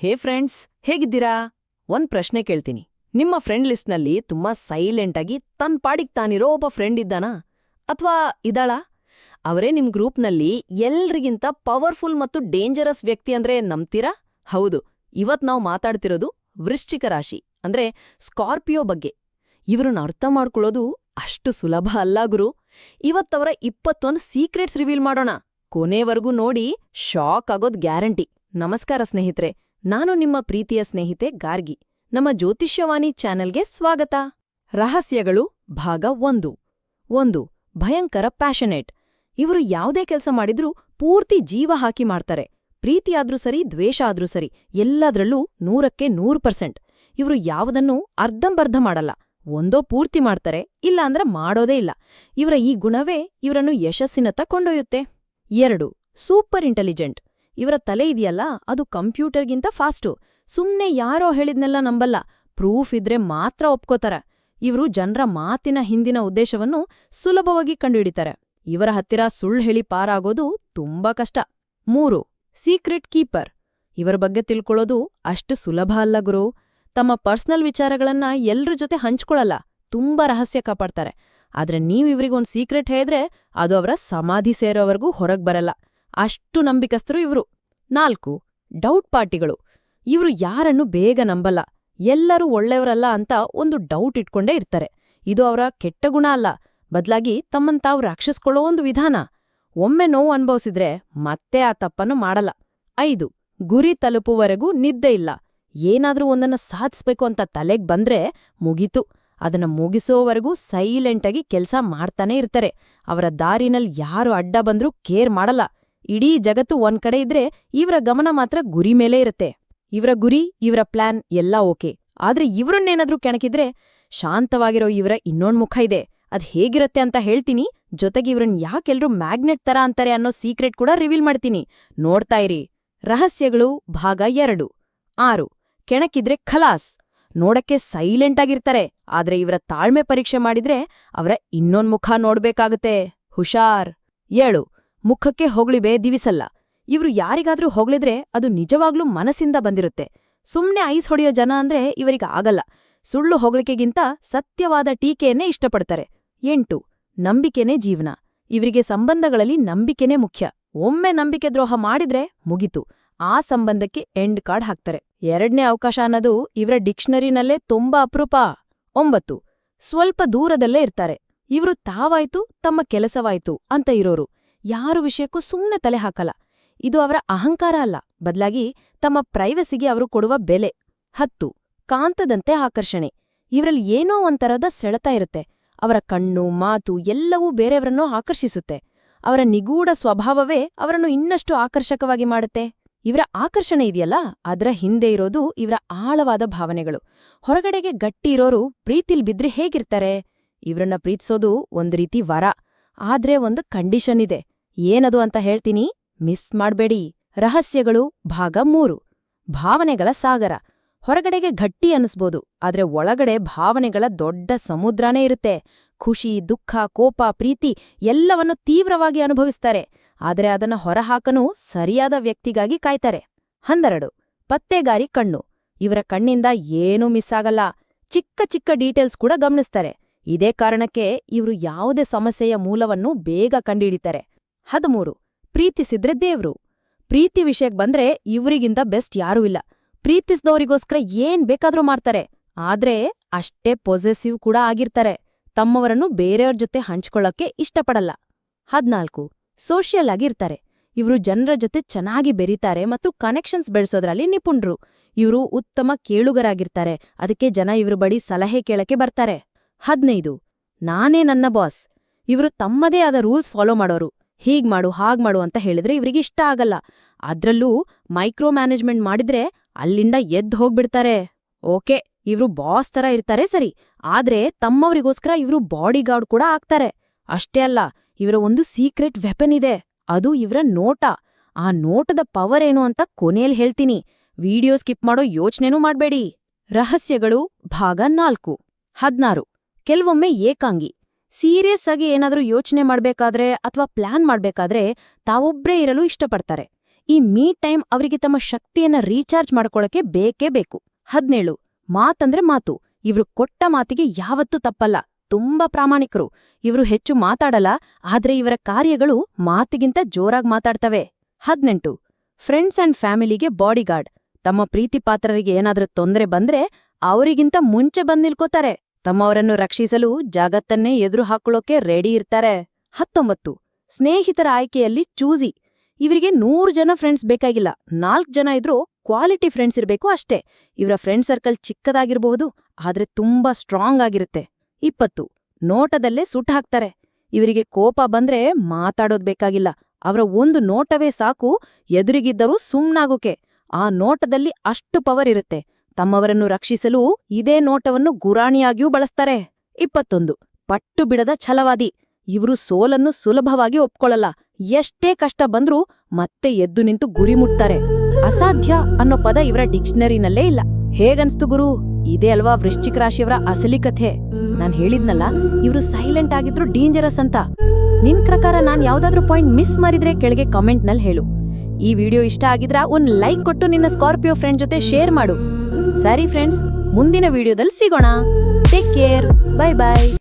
ಹೇ friends, ಹೇಗಿದ್ದೀರಾ? ಒಂದ್ ಪ್ರಶ್ನೆ ಕೇಳ್ತೀನಿ. ನಿಮ್ಮ ಫ್ರೆಂಡ್ ಲಿಸ್ಟ್ನಲ್ಲಿ ತುಂಬಾ ಸೈಲೆಂಟ್ ಆಗಿ ತನ್ ಪಾಡಿಗ್ ತಾನಿರೋ ಒಬ್ಬ ಫ್ರೆಂಡ್ ಇದ್ದಾನಾ? ಅಥವಾ ಇದಾಳಾ ಅವರೇ ನಿಮ್ ಗ್ರೂಪ್ನಲ್ಲಿ ಎಲ್ರಿಗಿಂತ ಪವರ್ಫುಲ್ ಮತ್ತು ಡೇಂಜರಸ್ ವ್ಯಕ್ತಿ ಅಂದ್ರೆ ನಂಬ್ತೀರಾ? ಹೌದು, ಇವತ್ ನಾವು ಮಾತಾಡ್ತಿರೋದು ವೃಶ್ಚಿಕ ರಾಶಿ, ಅಂದ್ರೆ ಸ್ಕಾರ್ಪಿಯೋ ಬಗ್ಗೆ. ಇವ್ರನ್ನ ಅರ್ಥ ಮಾಡ್ಕೊಳ್ಳೋದು ಅಷ್ಟು ಸುಲಭ ಅಲ್ಲ ಗುರು. ಇವತ್ತವರ ಇಪ್ಪತ್ತೊಂದು ಸೀಕ್ರೆಟ್ಸ್ ರಿವೀಲ್ ಮಾಡೋಣ. ಕೊನೆವರೆಗೂ ನೋಡಿ ಶಾಕ್ ಆಗೋದ್ ಗ್ಯಾರಂಟಿ ನಮಸ್ಕಾರ ಸ್ನೇಹಿತರೆ. ನಾನು ನಿಮ್ಮ ಪ್ರೀತಿಯ ಸ್ನೇಹಿತೆ ಗಾರ್ಗಿ. ನಮ್ಮ ಜ್ಯೋತಿಷ್ಯವಾಣಿ ಚಾನೆಲ್ಗೆ ಸ್ವಾಗತ. ರಹಸ್ಯಗಳು ಭಾಗ ಒಂದು. ಒಂದು, ಭಯಂಕರ ಪ್ಯಾಷನೇಟ್. ಇವರು ಯಾವುದೇ ಕೆಲಸ ಮಾಡಿದ್ರೂ ಪೂರ್ತಿ ಜೀವ ಹಾಕಿ ಮಾಡ್ತಾರೆ. ಪ್ರೀತಿಯಾದ್ರೂ ಸರಿ, ದ್ವೇಷ ಆದ್ರೂ ಸರಿ, ಎಲ್ಲದರಲ್ಲೂ ನೂರಕ್ಕೆ ನೂರು ಪರ್ಸೆಂಟ್. ಇವರು ಯಾವುದನ್ನೂ ಅರ್ಧಂಬರ್ಧ ಮಾಡಲ್ಲ. ಒಂದೋ ಪೂರ್ತಿ ಮಾಡ್ತಾರೆ, ಇಲ್ಲ ಅಂದ್ರೆ ಮಾಡೋದೇ ಇಲ್ಲ. ಇವರ ಈ ಗುಣವೇ ಇವರನ್ನು ಯಶಸ್ಸಿನತ್ತ ಕೊಂಡೊಯ್ಯುತ್ತೆ. ಎರಡು, ಸೂಪರ್ ಇಂಟೆಲಿಜೆಂಟ್. ಇವರ ತಲೆ ಇದೆಯಲ್ಲ, ಅದು ಕಂಪ್ಯೂಟರ್ಗಿಂತ ಫಾಸ್ಟು. ಸುಮ್ನೆ ಯಾರೋ ಹೇಳಿದ್ನೆಲ್ಲ ನಂಬಲ್ಲ. ಪ್ರೂಫ್ ಇದ್ರೆ ಮಾತ್ರ ಒಪ್ಕೋತಾರ. ಇವರು ಜನರ ಮಾತಿನ ಹಿಂದಿನ ಉದ್ದೇಶವನ್ನು ಸುಲಭವಾಗಿ ಕಂಡುಹಿಡಿತಾರೆ. ಇವರ ಹತ್ತಿರ ಸುಳ್ಳು ಹೇಳಿ ಪಾರಾಗೋದು ತುಂಬಾ ಕಷ್ಟ. ಮೂರು, ಸೀಕ್ರೆಟ್ ಕೀಪರ್. ಇವರ ಬಗ್ಗೆ ತಿಳ್ಕೊಳ್ಳೋದು ಅಷ್ಟು ಸುಲಭ ಅಲ್ಲ ಗುರು. ತಮ್ಮ ಪರ್ಸನಲ್ ವಿಚಾರಗಳನ್ನ ಎಲ್ರ ಜೊತೆ ಹಂಚ್ಕೊಳಲ್ಲ ತುಂಬಾ ರಹಸ್ಯ ಕಾಪಾಡ್ತಾರೆ. ಆದ್ರೆ ನೀವು ಇವ್ರಿಗೊಂದ್ ಸೀಕ್ರೆಟ್ ಹೇಳಿದ್ರೆ ಅದು ಅವರ ಸಮಾಧಿ ಸೇರೋವರೆಗೂ ಹೊರಗೆ ಬರಲ್ಲ. ಅಷ್ಟು ನಂಬಿಕಸ್ಥರು ಇವರು. ನಾಲ್ಕು, ಡೌಟ್ ಪಾರ್ಟಿಗಳು. ಇವರು ಯಾರನ್ನು ಬೇಗ ನಂಬಲ್ಲ. ಎಲ್ಲರೂ ಒಳ್ಳೆಯವರಲ್ಲ ಅಂತ ಒಂದು ಡೌಟ್ ಇಟ್ಕೊಂಡೇ ಇರ್ತಾರೆ. ಇದು ಅವರ ಕೆಟ್ಟ ಗುಣ ಅಲ್ಲ. ಬದಲಾಗಿ ತಮ್ಮನ್ ತಾವು ರಕ್ಷಿಸ್ಕೊಳ್ಳೋ ಒಂದು ವಿಧಾನ. ಒಮ್ಮೆ ನೋವು ಅನುಭವಿಸಿದ್ರೆ ಮತ್ತೆ ಆ ತಪ್ಪನ್ನು ಮಾಡಲ್ಲ. ಐದು, ಗುರಿ ತಲುಪುವವರೆಗೂ ನಿದ್ದೆ ಇಲ್ಲ. ಏನಾದ್ರೂ ಒಂದನ್ನ ಸಾಧಿಸ್ಬೇಕು ಅಂತ ತಲೆಗ್ ಬಂದ್ರೆ ಮುಗೀತು. ಅದನ್ನ ಮುಗಿಸೋವರೆಗೂ ಸೈಲೆಂಟಾಗಿ ಕೆಲಸ ಮಾಡ್ತಾನೆ ಇರ್ತಾರೆ. ಅವರ ದಾರಿನಲ್ಲಿ ಯಾರು ಅಡ್ಡ ಬಂದ್ರೂ ಕೇರ್ ಮಾಡಲ್ಲ. ಇಡೀ ಜಗತ್ತು ಒಂದ್ ಕಡೆ ಇದ್ರೆ ಇವರ ಗಮನ ಮಾತ್ರ ಗುರಿ ಮೇಲೆ ಇರುತ್ತೆ. ಇವರ ಗುರಿ, ಇವರ ಪ್ಲಾನ್ ಎಲ್ಲ ಓಕೆ. ಆದ್ರೆ ಇವ್ರನ್ನೇನಾದ್ರೂ ಕೆಣಕಿದ್ರೆ ಶಾಂತವಾಗಿರೋ ಇವರ ಇನ್ನೊಂದ್ ಮುಖ ಇದೆ. ಅದ್ ಹೇಗಿರತ್ತೆ ಅಂತ ಹೇಳ್ತೀನಿ. ಜೊತೆಗೆ ಇವ್ರನ್ ಯಾಕೆಲ್ರೂ ಮ್ಯಾಗ್ನೆಟ್ ತರ ಅಂತಾರೆ ಅನ್ನೋ ಸೀಕ್ರೆಟ್ ಕೂಡ ರಿವೀಲ್ ಮಾಡ್ತೀನಿ. ನೋಡ್ತಾ ಇರಿ. ರಹಸ್ಯಗಳು ಭಾಗ ಎರಡು. ಆರು. ಕೆಣಕಿದ್ರೆ ಖಲಾಸ್. ನೋಡಕ್ಕೆ ಸೈಲೆಂಟ್ ಆಗಿರ್ತಾರೆ. ಆದ್ರೆ ಇವರ ತಾಳ್ಮೆ ಪರೀಕ್ಷೆ ಮಾಡಿದ್ರೆ ಅವರ ಇನ್ನೊಂದ್ ಮುಖ ನೋಡ್ಬೇಕಾಗತ್ತೆ. ಹುಷಾರ್. ಏಳು. ಮುಖಕ್ಕೆ ಹೊಗಳಿಬೇ ದಿವಿಸಲ್ಲ ಇವ್ರು ಯಾರಿಗಾದ್ರೂ ಹೊಗಳಿದ್ರೆ ಅದು ನಿಜವಾಗ್ಲೂ ಮನಸ್ಸಿಂದ ಬಂದಿರುತ್ತೆ. ಸುಮ್ನೆ ಐಸ್ ಹೊಡೆಯೋ ಜನ ಅಂದ್ರೆ ಇವರಿಗೆ ಆಗಲ್ಲ. ಸುಳ್ಳು ಹೊಗಳಿಕೆಗಿಂತ ಸತ್ಯವಾದ ಟೀಕೆಯನ್ನೇ ಇಷ್ಟಪಡ್ತಾರೆ. ಎಂಟು, ನಂಬಿಕೆನೇ ಜೀವನ. ಇವರಿಗೆ ಸಂಬಂಧಗಳಲ್ಲಿ ನಂಬಿಕೆನೇ ಮುಖ್ಯ. ಒಮ್ಮೆ ನಂಬಿಕೆ ದ್ರೋಹ ಮಾಡಿದ್ರೆ ಮುಗಿತು. ಆ ಸಂಬಂಧಕ್ಕೆ ಎಂಡ್ ಕಾರ್ಡ್ ಹಾಕ್ತಾರೆ. ಎರಡನೇ ಅವಕಾಶ ಅನ್ನೋದು ಇವರ ಡಿಕ್ಷನರಿನಲ್ಲೇ ತುಂಬಾ ಅಪರೂಪ. ಒಂಬತ್ತು, ಸ್ವಲ್ಪ ದೂರದಲ್ಲೇ ಇರ್ತಾರೆ. ಇವರು ತಾವಾಯ್ತು, ತಮ್ಮ ಕೆಲಸವಾಯ್ತು ಅಂತ ಇರೋರು. ಯಾರು ವಿಷಯಕ್ಕೂ ಸುಮ್ಮನೆ ತಲೆ ಹಾಕಲ್ಲ. ಇದು ಅವರ ಅಹಂಕಾರ ಅಲ್ಲ. ಬದಲಾಗಿ ತಮ್ಮ ಪ್ರೈವಸಿಗೆ ಅವರು ಕೊಡುವ ಬೆಲೆ. ಹತ್ತು, ಕಾಂತದಂತೆ ಆಕರ್ಷಣೆ. ಇವರಲ್ಲಿ ಏನೋ ಒಂಥರದ ಸೆಳೆತ ಇರುತ್ತೆ. ಅವರ ಕಣ್ಣು, ಮಾತು ಎಲ್ಲವೂ ಬೇರೆಯವರನ್ನು ಆಕರ್ಷಿಸುತ್ತೆ. ಅವರ ನಿಗೂಢ ಸ್ವಭಾವವೇ ಅವರನ್ನು ಇನ್ನಷ್ಟು ಆಕರ್ಷಕವಾಗಿ ಮಾಡುತ್ತೆ. ಇವರ ಆಕರ್ಷಣೆ ಇದೆಯಲ್ಲ? ಅದರ ಹಿಂದೆ ಇರೋದು ಇವರ ಆಳವಾದ ಭಾವನೆಗಳು. ಹೊರಗಡೆಗೆ ಗಟ್ಟಿ ಇರೋರು ಪ್ರೀತಿಲ್ ಬಿದ್ರೆ ಹೇಗಿರ್ತಾರೆ? ಇವ್ರನ್ನ ಪ್ರೀತಿಸೋದು ಒಂದು ರೀತಿ ವರ. ಆದ್ರೆ ಒಂದು ಕಂಡೀಷನ್ ಇದೆ. ಏನದು ಅಂತ ಹೇಳ್ತೀನಿ, ಮಿಸ್ ಮಾಡ್ಬೇಡಿ. ರಹಸ್ಯಗಳು ಭಾಗ ಮೂರು. ಭಾವನೆಗಳ ಸಾಗರ. ಹೊರಗಡೆಗೆ ಗಟ್ಟಿ ಅನಿಸ್ಬೋದು, ಆದ್ರೆ ಒಳಗಡೆ ಭಾವನೆಗಳ ದೊಡ್ಡ ಸಮುದ್ರನೇ ಇರುತ್ತೆ. ಖುಷಿ, ದುಃಖ, ಕೋಪ, ಪ್ರೀತಿ ಎಲ್ಲವನ್ನು ತೀವ್ರವಾಗಿ ಅನುಭವಿಸ್ತಾರೆ. ಆದರೆ ಅದನ್ನ ಹೊರಹಾಕನೂ ಸರಿಯಾದ ವ್ಯಕ್ತಿಗಾಗಿ ಕಾಯ್ತಾರೆ. ಹನ್ನೆರಡು. ಪತ್ತೆಗಾರಿ ಕಣ್ಣು. ಇವರ ಕಣ್ಣಿಂದ ಏನೂ ಮಿಸ್ ಆಗಲ್ಲ. ಚಿಕ್ಕ ಚಿಕ್ಕ ಡೀಟೇಲ್ಸ್ ಕೂಡ ಗಮನಿಸ್ತಾರೆ. ಇದೇ ಕಾರಣಕ್ಕೆ ಇವರು ಯಾವುದೇ ಸಮಸ್ಯೆಯ ಮೂಲವನ್ನು ಬೇಗ ಕಂಡುಹಿಡಿತಾರೆ. ಹದಿಮೂರು. ಪ್ರೀತಿಸಿದ್ರೆ ದೇವ್ರು. ಪ್ರೀತಿ ವಿಷಯಕ್ ಬಂದ್ರೆ ಇವ್ರಿಗಿಂತ ಬೆಸ್ಟ್ ಯಾರೂ ಇಲ್ಲ. ಪ್ರೀತಿಸಿದವರಿಗೋಸ್ಕರ ಏನ್ ಬೇಕಾದ್ರೂ ಮಾಡ್ತಾರೆ. ಆದ್ರೆ ಅಷ್ಟೇ ಪೊಸೆಸಿವ್ ಕೂಡ ಆಗಿರ್ತಾರೆ. ತಮ್ಮವರನ್ನು ಬೇರೆಯವ್ರ ಜೊತೆ ಹಂಚ್ಕೊಳ್ಳೋಕ್ಕೆ ಇಷ್ಟಪಡಲ್ಲ. ಹದ್ನಾಲ್ಕು. ಸೋಷಿಯಲ್ ಆಗಿರ್ತಾರೆ. ಇವರು ಜನರ ಜೊತೆ ಚೆನ್ನಾಗಿ ಬೆರೀತಾರೆ ಮತ್ತು ಕನೆಕ್ಷನ್ಸ್ ಬೆಳೆಸೋದ್ರಲ್ಲಿ ನಿಪುಣರು. ಇವರು ಉತ್ತಮ ಕೇಳುಗರಾಗಿರ್ತಾರೆ. ಅದಕ್ಕೆ ಜನ ಇವ್ರ ಬಳಿ ಸಲಹೆ ಕೇಳಕ್ಕೆ ಬರ್ತಾರೆ. ಹದ್ನೈದು. ನಾನೇ ನನ್ನ ಬಾಸ್. ಇವರು ತಮ್ಮದೇ ಆದ ರೂಲ್ಸ್ ಫಾಲೋ ಮಾಡೋರು. ಹೀಗ್ ಮಾಡು, ಹಾಗ್ ಮಾಡು ಅಂತ ಹೇಳಿದ್ರೆ ಇವರಿಗೆ ಇಷ್ಟ ಆಗಲ್ಲ. ಅದ್ರಲ್ಲೂ ಮೈಕ್ರೋ ಮ್ಯಾನೇಜ್ಮೆಂಟ್ ಮಾಡಿದ್ರೆ ಅಲ್ಲಿಂದ ಎದ್ದು ಹೋಗ್ಬಿಡ್ತಾರೆ. ಓಕೆ, ಇವ್ರು ಬಾಸ್ ತರ ಇರ್ತಾರೆ ಸರಿ, ಆದ್ರೆ ತಮ್ಮವರಿಗೋಸ್ಕರ ಇವ್ರು ಬಾಡಿಗಾರ್ಡ್ ಕೂಡ ಆಗ್ತಾರೆ. ಅಷ್ಟೇ ಅಲ್ಲ, ಇವರ ಒಂದು ಸೀಕ್ರೆಟ್ ವೆಪನ್ ಇದೆ, ಅದು ಇವರ ನೋಟ. ಆ ನೋಟದ ಪವರ್ ಏನು ಅಂತ ಕೊನೆಯಲ್ಲಿ ಹೇಳ್ತೀನಿ. ವಿಡಿಯೋ ಸ್ಕಿಪ್ ಮಾಡೋ ಯೋಚನೆನೂ ಮಾಡ್ಬೇಡಿ. ರಹಸ್ಯಗಳು ಭಾಗ ನಾಲ್ಕು. ಹದ್ನಾರು. ಕೆಲವೊಮ್ಮೆ ಏಕಾಂಗಿ. ಸೀರಿಯಸ್ ಆಗಿ ಏನಾದರೂ ಯೋಚನೆ ಮಾಡಬೇಕಾದ್ರೆ ಅಥವಾ ಪ್ಲಾನ್ ಮಾಡಬೇಕಾದ್ರೆ ತಾವೊಬ್ಬರೇ ಇರಲು ಇಷ್ಟಪಡ್ತಾರೆ. ಈ ಮೀ ಟೈಮ್ ಅವರಿಗೆ ತಮ್ಮ ಶಕ್ತಿಯನ್ನ ರೀಚಾರ್ಜ್ ಮಾಡ್ಕೊಳಕ್ಕೆ ಬೇಕೇ ಬೇಕು. ಹದಿನೇಳು, ಮಾತಂದ್ರೆ ಮಾತು. ಇವ್ರು ಕೊಟ್ಟ ಮಾತಿಗೆ ಯಾವತ್ತೂ ತಪ್ಪಲ್ಲ. ತುಂಬಾ ಪ್ರಾಮಾಣಿಕರು. ಇವರು ಹೆಚ್ಚು ಮಾತಾಡಲ್ಲ, ಆದ್ರೆ ಇವರ ಕಾರ್ಯಗಳು ಮಾತಿಗಿಂತ ಜೋರಾಗಿ ಮಾತಾಡ್ತವೆ. ಹದ್ನೆಂಟು ಫ್ರೆಂಡ್ಸ್ ಅಂಡ್ ಫ್ಯಾಮಿಲಿಗೆ ಬಾಡಿಗಾರ್ಡ್ ತಮ್ಮ ಪ್ರೀತಿ ಪಾತ್ರರಿಗೆ ಏನಾದ್ರೂ ತೊಂದ್ರೆ ಬಂದ್ರೆ ಅವರಿಗಿಂತ ಮುಂಚೆ ಬಂದ್ ನಿಲ್ಕೋತಾರೆ. ತಮ್ಮವರನ್ನು ರಕ್ಷಿಸಲು ಜಾಗತ್ತನ್ನೇ ಎದುರು ಹಾಕೊಳ್ಳೋಕೆ ರೆಡಿ ಇರ್ತಾರೆ. ಹತ್ತೊಂಬತ್ತು. ಸ್ನೇಹಿತರ ಆಯ್ಕೆಯಲ್ಲಿ ಚೂಸಿ. ಇವರಿಗೆ ನೂರು ಜನ ಫ್ರೆಂಡ್ಸ್ ಬೇಕಾಗಿಲ್ಲ. ನಾಲ್ಕು ಜನ ಇದ್ರೂ ಕ್ವಾಲಿಟಿ ಫ್ರೆಂಡ್ಸ್ ಇರಬೇಕು ಅಷ್ಟೇ. ಇವರ ಫ್ರೆಂಡ್ ಸರ್ಕಲ್ ಚಿಕ್ಕದಾಗಿರಬಹುದು, ಆದ್ರೆ ತುಂಬಾ ಸ್ಟ್ರಾಂಗ್ ಆಗಿರುತ್ತೆ. ಇಪ್ಪತ್ತು. ನೋಟದಲ್ಲೇ ಸುಟ್ಟು ಹಾಕ್ತಾರೆ. ಇವರಿಗೆ ಕೋಪ ಬಂದ್ರೆ ಮಾತಾಡೋದ್ ಬೇಕಾಗಿಲ್ಲ. ಅವರ ಒಂದು ನೋಟವೇ ಸಾಕು, ಎದುರಿಗಿದ್ದರೂ ಸುಮ್ನಾಗೋಕೆ. ಆ ನೋಟದಲ್ಲಿ ಅಷ್ಟು ಪವರ್ ಇರುತ್ತೆ. ತಮ್ಮವರನ್ನು ರಕ್ಷಿಸಲು ಇದೇ ನೋಟವನ್ನು ಗುರಾಣಿಯಾಗಿಯೂ ಬಳಸ್ತಾರೆ. ಇಪ್ಪತ್ತೊಂದು. ಪಟ್ಟು ಬಿಡದ ಛಲವಾದಿ. ಇವರು ಸೋಲನ್ನು ಸುಲಭವಾಗಿ ಒಪ್ಕೊಳ್ಳಲ್ಲ. ಎಷ್ಟೇ ಕಷ್ಟ ಬಂದ್ರೂ ಮತ್ತೆ ಎದ್ದು ನಿಂತು ಗುರಿ ಮುಟ್ತಾರೆ. ಅಸಾಧ್ಯ ಅನ್ನೋ ಪದ ಇವರ ಡಿಕ್ಷನರಿನಲ್ಲೇ ಇಲ್ಲ. ಹೇಗನ್ಸ್ತು ಗುರು? ಇದೇ ಅಲ್ವಾ ವೃಶ್ಚಿಕ ರಾಶಿಯವರ ಅಸಲಿ ಕಥೆ. ನಾನ್ ಹೇಳಿದ್ನಲ್ಲ, ಇವರು ಸೈಲೆಂಟ್ ಆಗಿದ್ರು ಡೇಂಜರಸ್ ಅಂತ. ನಿನ್ ಪ್ರಕಾರ ನಾನ್ ಯಾವ್ದಾದ್ರೂ ಪಾಯಿಂಟ್ ಮಿಸ್ ಮಾಡಿದ್ರೆ ಕೆಳಗೆ ಕಾಮೆಂಟ್ನಲ್ಲಿ ಹೇಳು. ಈ ವಿಡಿಯೋ ಇಷ್ಟ ಆಗಿದ್ರ ಒಂದ್ ಲೈಕ್ ಕೊಟ್ಟು ನಿನ್ನ ಸ್ಕಾರ್ಪಿಯೋ ಫ್ರೆಂಡ್ ಜೊತೆ ಶೇರ್ ಮಾಡು. ಸರಿ ಫ್ರೆಂಡ್ಸ್ ಮುಂದಿನ ವಿಡಿಯೋದಲ್ಲಿ ಸಿಗೋಣ. Take care bye bye